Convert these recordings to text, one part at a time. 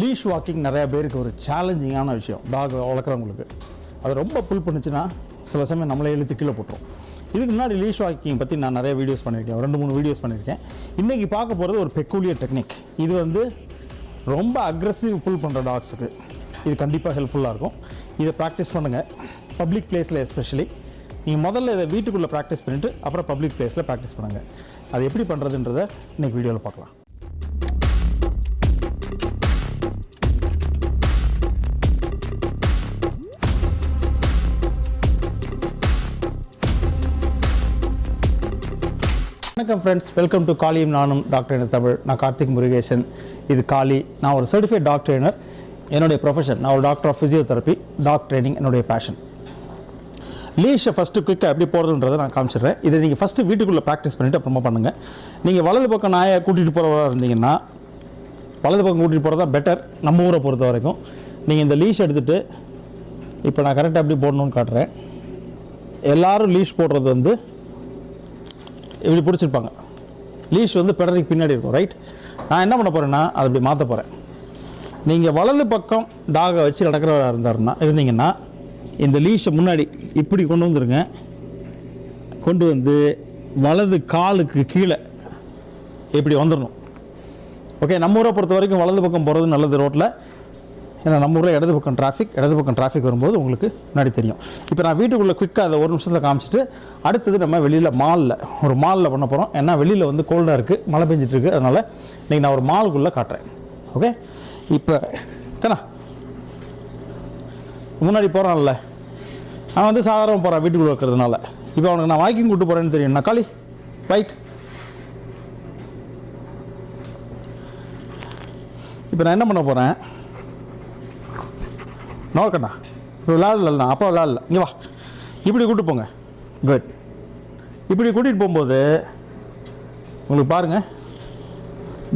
Leash walking நிறைய பேருக்கு ஒரு சேலஞ்சிங்கான விஷயம். டாக் வளர்க்குறவங்களுக்கு. அது ரொம்ப புல் பண்ணுச்சுன்னா சில சமயம் நம்மளே இழுத்து கீழே போட்டுரும். இதுக்கு முன்னாடி லீஷ் வாக்கிங் பற்றி நான் நிறைய வீடியோஸ் பண்ணியிருக்கேன். ரெண்டு மூணு வீடியோஸ் பண்ணியிருக்கேன். இன்றைக்கி பார்க்க போகிறது ஒரு பெக்கூலியர் டெக்னிக் இது வந்து ரொம்ப அக்ரஸிவ் புல் பண்ணுற டாக்ஸுக்கு இது கண்டிப்பாக ஹெல்ப்ஃபுல்லாக இருக்கும். இதை ப்ராக்டிஸ் பண்ணுங்கள் பப்ளிக் பிளேஸில் எஸ்பெஷலி நீங்கள் முதல்ல இதை வீட்டுக்குள்ளே ப்ராக்டிஸ் பண்ணிவிட்டு அப்புறம் பப்ளிக் பிளேஸில் ப்ராக்டிஸ் பண்ணுங்கள் அது எப்படி பண்ணுறதுன்றதை இன்றைக்கி வீடியோவில் பார்க்கலாம். வணக்கம் ஃப்ரெண்ட்ஸ் வெல்கம் டு காலியும் நானும் டாக்டர் என தமிழ் நான் கார்த்திக் முருகேசன். இது காலி. நான் ஒரு சர்டிஃபைட் டாக்டர் என்னுடைய ப்ரொஃபஷன் நான் ஒரு doctor of physiotherapy dog training என்னுடைய பேஷன் லீஷை ஃபஸ்ட்டு குயிக்காக எப்படி போகிறதுன்றதை நான் காமிச்சிடுறேன். இதை நீங்கள் ஃபஸ்ட்டு வீட்டுக்குள்ளே ப்ராக்டிஸ் பண்ணிவிட்டு அப்புறமா பண்ணுங்கள் நீங்கள் வலது பக்கம் நாயை கூட்டிகிட்டு போகிறவராக இருந்தீங்கன்னா வலது பக்கம் கூட்டிகிட்டு போகிறது தான் பெட்டர் நம்ம ஊரை பொறுத்த வரைக்கும். நீங்கள் இந்த லீஷ் எடுத்துகிட்டு இப்போ நான் கரெக்டாக எப்படி போடணும்னு காட்டுறேன். எல்லாரும் லீஷ் போடுறது வந்து இப்படி பிடிச்சிருப்பாங்க. லீஷ் வந்து பெடரிக்கு பின்னாடி இருக்கும் ரைட் நான் என்ன பண்ண போகிறேன்னா அதை இப்படி மாற்ற போகிறேன் நீங்கள் வலது பக்கம் டாகை வச்சு நடக்கிறவராக இருந்தாருன்னா இருந்தீங்கன்னா இந்த லீஷை முன்னாடி இப்படி கொண்டு வந்துருங்க. கொண்டு வந்து வலது காலுக்கு கீழே இப்படி வந்துடணும் ஓகே நம்ம ஊரை பொறுத்த வரைக்கும் வலது பக்கம் போகிறது நல்லது ரோட்டில் ஏன்னா நம்ம ஊரில் இடது பக்கம் டிராஃபிக் இடது பக்கம் டிராஃபிக் வரும்போது உங்களுக்கு முன்னாடி தெரியும். இப்போ நான் வீட்டுக்குள்ளே குயிக்காக அதை ஒரு நிமிஷத்தில் காமிச்சிட்டு அடுத்தது நம்ம வெளியில் மாலில் ஒரு மாலில் பண்ண போகிறோம் ஏன்னா வெளியில் வந்து கோல்டாக இருக்குது மழை பெஞ்சிட்ருக்கு அதனால் இன்றைக்கி நான் ஒரு மாலுக்குள்ளே காட்டுறேன். ஓகே இப்போ கண்ணா முன்னாடி போகிறான்ல அவன் வந்து சாதாரண போகிறான் வீட்டுக்குள்ளே இருக்கிறதுனால இப்போ அவனுக்கு நான் வாக்கிங் கூட்டு போகிறேன்னு தெரியும். நக்காளி வைட் ரைட் இப்போ நான் என்ன பண்ண போகிறேன் நோக்கண்ணா. விளாட்லண்ணா அப்பா விளாட்ல இங்கே வா. இப்படி கூட்டு போங்க. குட் இப்படி கூட்டிகிட்டு போகும்போது உங்களுக்கு பாருங்கள்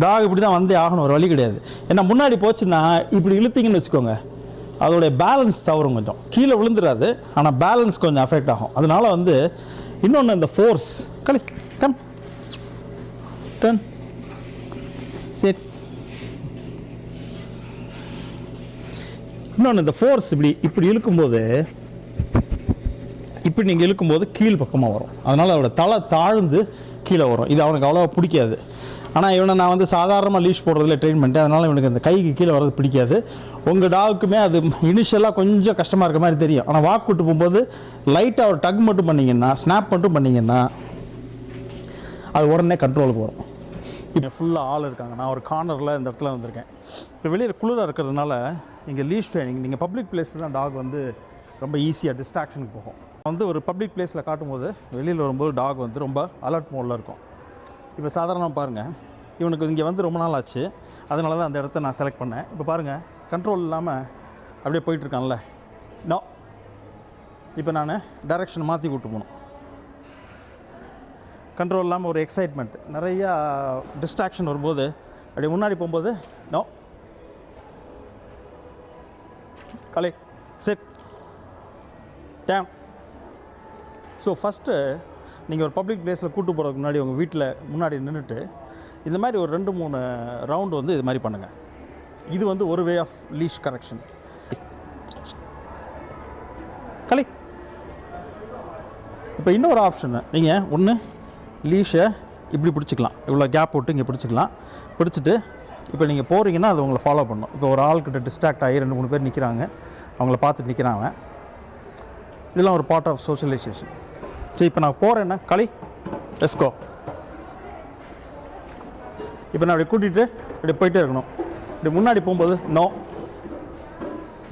டாக் இப்படி தான் வந்தே ஆகணும் ஒரு வழி கிடையாது. ஏன்னா முன்னாடி போச்சுன்னா இப்படி இழுத்தீங்கன்னு வச்சுக்கோங்க. அதோடைய பேலன்ஸ் தவறும் கொஞ்சம். கீழே விழுந்துடாது ஆனால் பேலன்ஸ் கொஞ்சம் அஃபெக்ட் ஆகும். அதனால வந்து இன்னொன்று இந்த ஃபோர்ஸ் களி கம் டன் செட் இன்னொன்று இந்த ஃபோர்ஸ் இப்படி இப்படி இழுக்கும்போது இப்படி நீங்கள் இழுக்கும்போது கீழ் பக்கமாக வரும். அதனால் அவரோட தலை தாழ்ந்து கீழே வரும். இது அவனுக்கு அவ்வளோவா பிடிக்காது. ஆனால் இவனை நான் வந்து சாதாரணமாக லீஷ் போடுறதுல ட்ரெயின் பண்ணிட்டேன். அதனால் இவனுக்கு அந்த கைக்கு கீழே வர்றது பிடிக்காது. உங்கள் டாக்குமே அது இனிஷியலாக கொஞ்சம் கஷ்டமாக இருக்க மாதிரி தெரியும். ஆனால் வாக் கூட்டு போகும்போது லைட்டாக ஒரு டக் மட்டும் பண்ணிங்கன்னா ஸ்னாப் மட்டும் பண்ணிங்கன்னா அது உடனே கண்ட்ரோலுக்கு வரும். இப்போ ஃபுல்லாக ஆள் இருக்காங்க. நான் ஒரு கார்னரில் இந்த இடத்துல வந்திருக்கேன். இப்போ வெளியில் குளிராக இருக்கிறதுனால இங்கே லீஸ் ட்ரைனிங் நீங்கள் பப்ளிக் பிளேஸில் தான் டாக் வந்து ரொம்ப ஈஸியாக டிஸ்ட்ராக்ஷனுக்கு போகும். வந்து ஒரு பப்ளிக் பிளேஸில் காட்டும்போது வெளியில் வரும்போது டாக் வந்து ரொம்ப அலர்ட் மோடில் இருக்கும். இப்போ சாதாரணமாக பாருங்கள் இவனுக்கு இங்கே வந்து ரொம்ப நாள் ஆச்சு. அதனால தான் அந்த இடத்த நான் செலக்ட் பண்ணேன். இப்போ பாருங்கள் கண்ட்ரோல் இல்லாமல் அப்படியே போயிட்டுருக்கான்ல நோ இப்போ நான் டைரெக்ஷன் மாற்றி கூட்டு போகணும். கண்ட்ரோல் இல்லாமல் ஒரு எக்ஸைட்மெண்ட் நிறையா டிஸ்ட்ராக்ஷன் வரும்போது அப்படியே முன்னாடி போகும்போது நோ கலை. செட் டேம் ஸோ ஃபஸ்ட்டு நீங்கள் ஒரு பப்ளிக் பிளேஸில் கூட்டு போகிறதுக்கு முன்னாடி உங்கள் வீட்டில் முன்னாடி நின்றுட்டு இந்த மாதிரி ஒரு ரெண்டு மூணு ரவுண்டு வந்து இது மாதிரி பண்ணுங்கள் இது வந்து ஒரு way of leash correction Kali. இப்போ இன்னொரு ஆப்ஷனு நீங்கள் ஒன்று லீஷை இப்படி பிடிச்சிக்கலாம். இவ்வளோ கேப் விட்டு இங்கே பிடிச்சிக்கலாம். பிடிச்சிட்டு இப்போ நீங்கள் போகிறீங்கன்னா அது உங்களை ஃபாலோ பண்ணும். இப்போ ஒரு ஆள்கிட்ட டிஸ்ட்ராக்ட் ஆகி ரெண்டு மூணு பேர் நிற்கிறாங்க அவங்கள பார்த்துட்டு நிற்கிறாங்க இதெல்லாம் ஒரு பார்ட் ஆஃப் சோஷியலைசேஷன் சரி இப்போ நான் போகிறேன்னா களி எஸ்கோ இப்போ நான் அப்படி கூட்டிகிட்டு இப்படி போயிட்டே இருக்கணும். இப்படி முன்னாடி போகும்போது நோ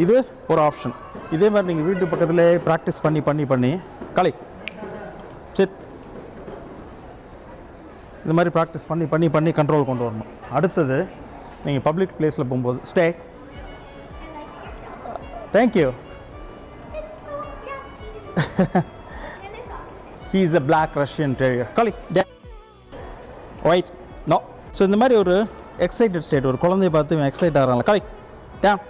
இது ஒரு ஆப்ஷன் இதே மாதிரி நீங்கள் வீட்டு பக்கத்துலேயே ப்ராக்டிஸ் பண்ணி பண்ணி பண்ணி களி. சரி. இந்த மாதிரி ப்ராக்டிஸ் பண்ணி பண்ணி பண்ணி கண்ட்ரோல் கொண்டு வரணும். அடுத்தது நீங்கள் பப்ளிக் பிளேஸில் போகும்போது stay thank you It's he is a black Russian terrier களி ஒயிட் நோ ஸோ இந்த மாதிரி ஒரு எக்ஸைட்டட் ஸ்டேட் ஒரு குழந்தைய பார்த்து இவன் எக்ஸைட் ஆகிறாங்களா களி டேம்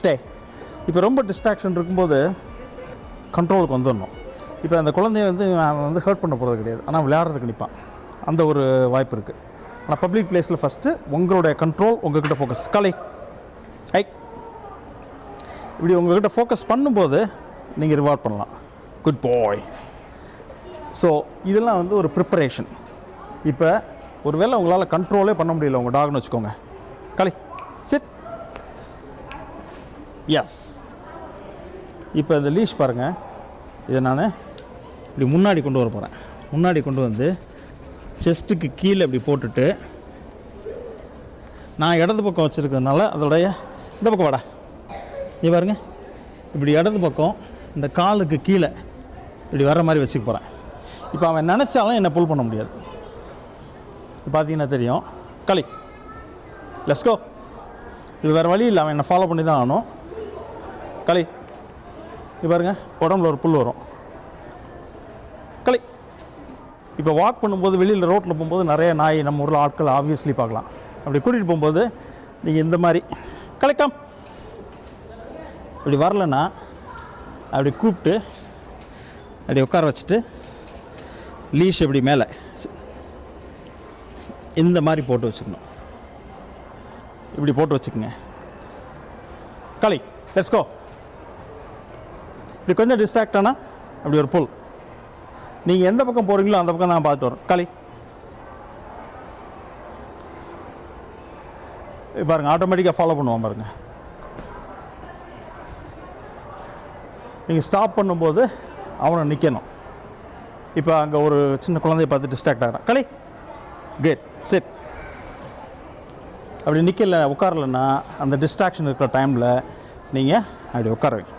ஸ்டே இப்போ ரொம்ப டிஸ்ட்ராக்ஷன் இருக்கும்போது கண்ட்ரோலுக்கு வந்துடணும். இப்போ அந்த குழந்தைய வந்து நான் வந்து ஹர்ட் பண்ண போகிறது கிடையாது. ஆனால் விளையாடுறதுக்கு நிற்பான் அந்த ஒரு வாய்ப்பு இருக்குது ஆனால் பப்ளிக் பிளேஸில் ஃபஸ்ட்டு உங்களுடைய கண்ட்ரோல் உங்கள்கிட்ட ஃபோக்கஸ் கலை ஐ. இப்படி உங்கள்கிட்ட ஃபோக்கஸ் பண்ணும்போது நீங்கள் ரிவார்ட் பண்ணலாம். குட் பாய் ஸோ இதெல்லாம் வந்து ஒரு ப்ரிப்பரேஷன் இப்போ ஒருவேளை உங்களால் கண்ட்ரோலே பண்ண முடியல உங்கள் டாக்னு வச்சுக்கோங்க. களி. சிட் எஸ் இப்போ இந்த லீஷ் பாருங்கள் இதை நான் இப்படி முன்னாடி கொண்டு வர போகிறேன் முன்னாடி கொண்டு வந்து செஸ்ட்டுக்கு கீழே இப்படி போட்டுட்டு நான் இடது பக்கம் வச்சுருக்கிறதுனால அதோடைய இந்த பக்கம் வாடா. நீ பாருங்க. இப்படி இடது பக்கம் இந்த காலுக்கு கீழே இப்படி வர்ற மாதிரி வச்சுக்க போகிறேன் இப்போ அவன் நினச்சாலும் என்னை புல் பண்ண முடியாது. இப்போ பார்த்தீங்கன்னா தெரியும். களி. லெஸ்கோ இது வேறு வழி இல்லை. அவன் என்னை ஃபாலோ பண்ணி தான் ஆகணும். களி. இது பாருங்க. உடம்புல ஒரு புல் வரும் களி இப்போ வாக் பண்ணும்போது வெளியில் ரோட்டில் போகும்போது நிறைய நாய் நம்ம ஊரில் ஆட்கள் ஆப்வியஸ்லி பார்க்கலாம். அப்படி கூட்டிகிட்டு போகும்போது நீங்கள் இந்த மாதிரி கலெக்டாம் இப்படி வரலன்னா அப்படி கூப்பிட்டு அப்படி உட்கார வச்சுட்டு லீஷ் இப்படி மேலே இந்த மாதிரி போட்டு வச்சுக்கணும். இப்படி போட்டு வச்சுக்கோங்க. களி லெட்ஸ் இப்படி கொஞ்சம் டிஸ்ட்ராக்ட் ஆனால் அப்படி ஒரு புல் நீங்கள் எந்த பக்கம் போகிறீங்களோ அந்த பக்கம் நான் பார்த்துட்டு வரோம் களி. பாருங்கள் ஆட்டோமேட்டிக்காக ஃபாலோ பண்ணுவான் பாருங்கள் நீங்கள் ஸ்டாப் பண்ணும்போது அவனை நிற்கணும் இப்போ அங்கே ஒரு சின்ன குழந்தைய பார்த்து டிஸ்ட்ராக்ட் ஆகிறான். களி. கேட் செட் அப்படி நிற்கல உட்காரலன்னா அந்த டிஸ்ட்ராக்ஷன் இருக்கிற டைமில் நீங்கள் அப்படி உட்காருவீங்க.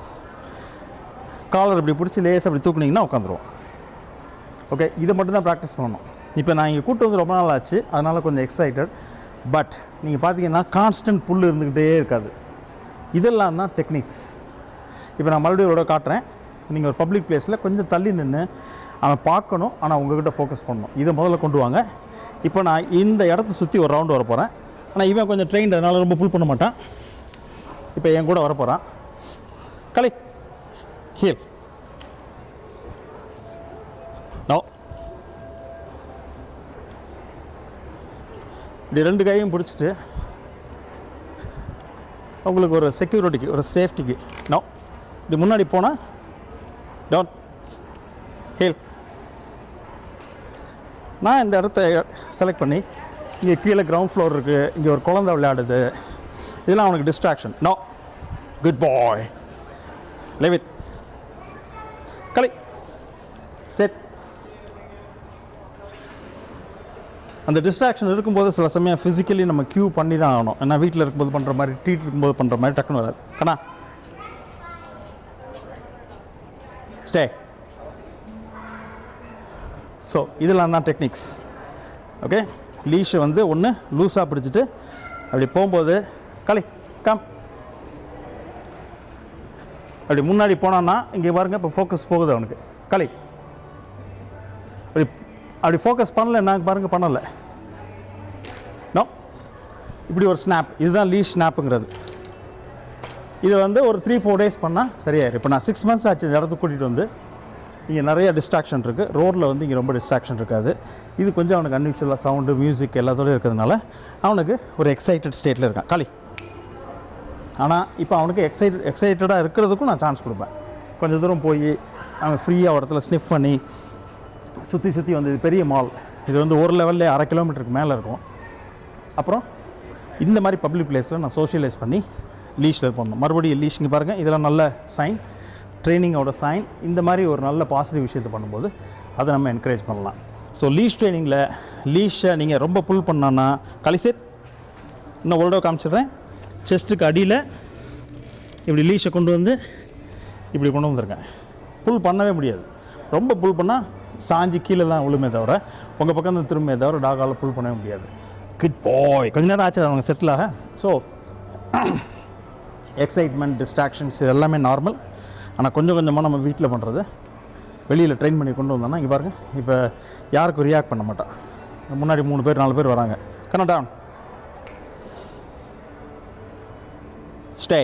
காலர் இப்படி பிடிச்சி லேசாக அப்படி தூக்குனீங்கன்னா உட்காந்துருவோம். ஓகே இதை மட்டும் தான் ப்ராக்டிஸ் பண்ணணும். இப்போ நான் இங்கே கூட்டு வந்து ரொம்ப நாள் ஆச்சு அதனால் கொஞ்சம் எக்ஸைட்டட் பட் நீங்கள் பார்த்தீங்கன்னா கான்ஸ்டன்ட் புல் இருந்துக்கிட்டே இருக்காது. இதெல்லாம் தான் டெக்னிக்ஸ் இப்போ நான் மறுபடியும் ஒரு காட்டுறேன். நீங்கள் ஒரு பப்ளிக் பிளேஸில் கொஞ்சம் தள்ளி நின்று அவன் பார்க்கணும் ஆனால் உங்ககிட்ட ஃபோக்கஸ் பண்ணணும். இதை முதல்ல கொண்டு வாங்க. இப்போ நான் இந்த இடத்த சுற்றி ஒரு ரவுண்டு வர போகிறேன் ஆனால் இவன் கொஞ்சம் ட்ரெயின் அதனால் ரொம்ப புல் பண்ண மாட்டான். இப்போ என் கூட வர போகிறான் களி ஹீல் நோ இப்படி ரெண்டு கையும் பிடிச்சிட்டு உங்களுக்கு ஒரு செக்யூரிட்டிக்கு ஒரு சேஃப்டிக்கு நோ இப்படி முன்னாடி போனால் டவுன் ஹேல் நான் இந்த இடத்த செலக்ட் பண்ணி இங்கே கீழே கிரவுண்ட் ஃப்ளோர் இருக்குது இங்கே ஒரு குழந்தை விளையாடுது. இதெல்லாம் அவனுக்கு distraction no good boy leave it Kali sit அந்த டிஸ்ட்ராக்ஷன் இருக்கும்போது சில சமயம் ஃபிசிக்கலி நம்ம க்யூ பண்ணி தான் ஆகணும். ஏன்னா வீட்டில் இருக்கும்போது பண்ணுற மாதிரி ட்ரீட் இருக்கும்போது பண்ணுற மாதிரி டக்குன்னு வராது. கண்ணா. ஸ்டே ஸோ இதெல்லாம் தான் டெக்னிக்ஸ் ஓகே லீஷை வந்து ஒன்று லூஸாக பிடிச்சிட்டு அப்படி போகும்போது களி கம் அப்படி முன்னாடி போனான்னா இங்கே பாருங்க இப்போ ஃபோக்கஸ் போகுது அவனுக்கு. களி. அப்படி ஃபோக்கஸ் பண்ணல நாங்கள் பாருங்கள் பண்ணலை. நோ இப்படி ஒரு ஸ்னாப் இதுதான் லீ ஸ்னாப்புங்கிறது இது வந்து ஒரு த்ரீ ஃபோர் டேஸ் பண்ணால் சரியாயிரும். இப்போ நான் சிக்ஸ் மந்த்ஸ் ஆச்சு இந்த இடத்துக்கு கூட்டிகிட்டு வந்து. இங்கே நிறைய டிஸ்ட்ராக்ஷன் இருக்குது ரோட்டில் வந்து இங்கே ரொம்ப டிஸ்ட்ராக்ஷன் இருக்காது. இது கொஞ்சம் அவனுக்கு அன்யூஷுவலாக சவுண்டு மியூசிக் எல்லாத்தோடய இருக்கிறதுனால அவனுக்கு ஒரு எக்ஸைட்டட் ஸ்டேட்டில் இருக்கான். களி ஆனால் இப்போ அவனுக்கு எக்ஸைட் எக்ஸைட்டடாக இருக்கிறதுக்கும் நான் சான்ஸ் கொடுப்பேன். கொஞ்சம் தூரம் போய் அவன் ஃப்ரீயாக ஒரு இடத்துல ஸ்னிஃப் பண்ணி சுற்றி சுற்றி வந்து இது பெரிய மால் இது வந்து ஒரு லெவல்லே அரை கிலோமீட்டருக்கு மேலே இருக்கும். அப்புறம் இந்த மாதிரி பப்ளிக் பிளேஸில் நான் சோஷியலைஸ் பண்ணி லீஷில் பண்ணணும் மறுபடியும் லீஷ் இங்கே பாருங்கள் இதெல்லாம் நல்ல சைன் ட்ரைனிங்கோட சைன் இந்த மாதிரி ஒரு நல்ல பாசிட்டிவ் விஷயத்தை பண்ணும்போது அதை நம்ம என்கரேஜ் பண்ணலாம். ஸோ லீஷ் ட்ரைனிங்கில் லீஷை நீங்கள் ரொம்ப புல் பண்ணான்னா கலிசெட் இன்னும் ஒரு தடவை காமிச்சிடுறேன். செஸ்ட்டுக்கு அடியில் இப்படி லீஷை கொண்டு வந்து இப்படி கொண்டு வந்துருங்க. புல் பண்ணவே முடியாது. ரொம்ப புல் பண்ணால் சாஞ்சி கீழே தான் விழுமே தவிர உங்கள் பக்கம் தான் திரும்பவே தவிர டாகால் புல் பண்ணவே முடியாது. கிட் பாய் கொஞ்ச நேரம் ஆச்சு அவங்க செட்டில் ஆக. ஸோ எக்ஸைட்மெண்ட் டிஸ்ட்ராக்ஷன்ஸ் இது எல்லாமே நார்மல் ஆனால் கொஞ்சம் கொஞ்சமாக நம்ம வீட்டில் பண்ணுறது வெளியில் ட்ரெயின் பண்ணி கொண்டு வந்தோம்னா இங்கே பாருங்கள் இப்போ யாருக்கும் ரியாக்ட் பண்ண மாட்டான் முன்னாடி மூணு பேர் நாலு பேர் வராங்க. கனடா ஸ்டே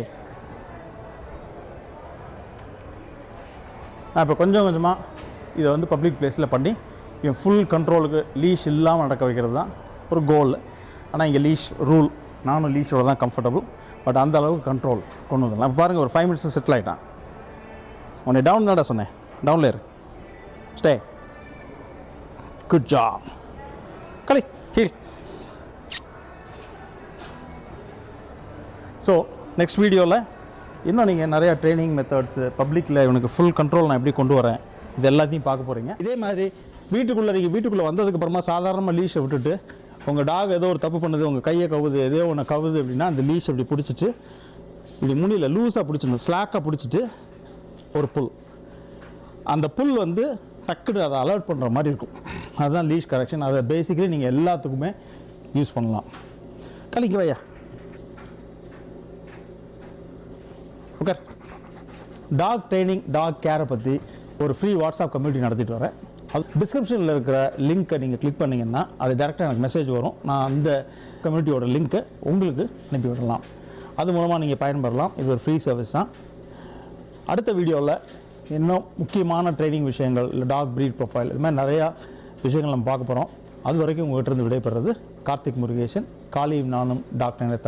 நான் இப்போ கொஞ்சம் கொஞ்சமாக இதை வந்து பப்ளிக் பிளேஸில் பண்ணி இவன் ஃபுல் கண்ட்ரோலுக்கு லீஷ் இல்லாமல் நடக்க வைக்கிறது தான் ஒரு கோல் ஆனால் இங்கே லீஷ் ரூல் நானும் லீஷோட தான் கம்ஃபர்டபுள் பட் அந்த அளவுக்கு கண்ட்ரோல் கொண்டு வந்துடலாம் பாருங்கள் ஒரு ஃபைவ் மினிட்ஸ் செட்டில் ஆகிட்டான் உன்னை டவுன் தான்டா சொன்னேன். டவுனில் இரு. Stay good job Kali heel so next வீடியோவில் இன்னும் நீங்கள் நிறையா ட்ரைனிங் மெத்தட்ஸு பப்ளிக்கில் இவனுக்கு ஃபுல் கண்ட்ரோல் நான் எப்படி கொண்டு வரேன்? இது எல்லாத்தையும் பார்க்க போகிறீங்க இதே மாதிரி வீட்டுக்குள்ளே நீங்கள் வீட்டுக்குள்ளே வந்ததுக்கப்புறமா சாதாரணமாக லீஷை விட்டுட்டு உங்கள் டாக் ஏதோ ஒரு தப்பு பண்ணுது உங்கள் கையை கவுது ஏதோ ஒன்று கவுது அப்படின்னா அந்த லீஷ் அப்படி பிடிச்சிட்டு இப்படி முனியில் லூஸாக பிடிச்சிடணும் ஸ்லாக்காக பிடிச்சிட்டு ஒரு புல் அந்த புல் வந்து டக்குனு அதை அலர்ட் பண்ணுற மாதிரி இருக்கும். அதுதான் லீஷ் கரெக்ஷன் அதை பேசிக்கலி நீங்கள் எல்லாத்துக்குமே யூஸ் பண்ணலாம். கலிக்கு வையா. ஓகே டாக் ட்ரைனிங் டாக் கேரை பற்றி ஒரு ஃப்ரீ வாட்ஸ்அப் கம்யூனிட்டி நடத்திட்டு வரேன். அது டிஸ்கிரிப்ஷனில் இருக்கிற லிங்க்கை நீங்கள் கிளிக் பண்ணிங்கன்னா அது டேரெக்டாக எனக்கு மெசேஜ் வரும். நான் அந்த கம்யூனிட்டியோட லிங்க்கை உங்களுக்கு அனுப்பி விடலாம். அது மூலமாக நீங்கள் பயன்பெறலாம். இது ஒரு ஃப்ரீ சர்வீஸ் தான். அடுத்த வீடியோவில் இன்னும் முக்கியமான ட்ரைனிங் விஷயங்கள் இல்லை டாக் ப்ரீட் ப்ரொஃபைல் இது மாதிரி நிறையா விஷயங்கள் நம்ம பார்க்க போகிறோம் அது வரைக்கும் உங்கள்கிட்ட இருந்து விடைபெறுறது கார்த்திக் முருகேசன். காலியும் நானும் டாக்டர் தமிழ்.